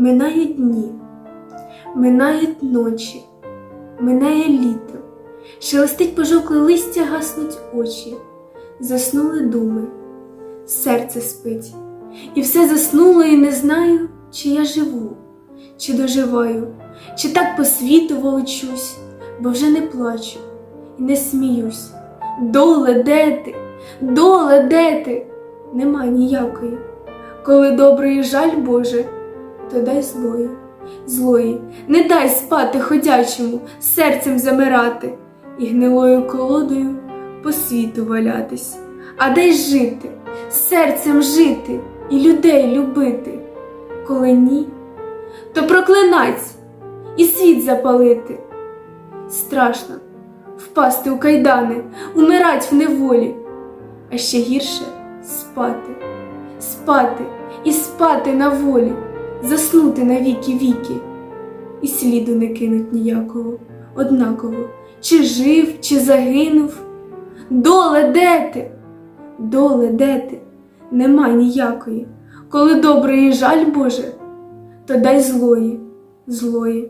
Минають дні, минають ночі, минає літо, шелестить пожовкле листя, гаснуть очі, заснули думи, серце спить, і все заснуло, і не знаю, чи я живу, чи доживаю, чи так по світу волочусь, бо вже не плачу і не сміюсь. Доле, де ти? Доле, де ти? Нема ніякої. Коли добрий жаль Боже, то дай злої, злої, не дай спати ходячому, серцем замирати і гнилою колодою по світу валятись, а дай жити, серцем жити і людей любити. Коли ні, то проклинать і світ запалити. Страшно впасти у кайдани, умирать в неволі, а ще гірше спати, спати і спати на волі, заснути на віки віки, і сліду не кинуть ніякого, однаково, чи жив, чи загинув. Доле де ти? Доле де ти? Нема ніякої. Коли добрий жаль Боже, то дай злої, злої.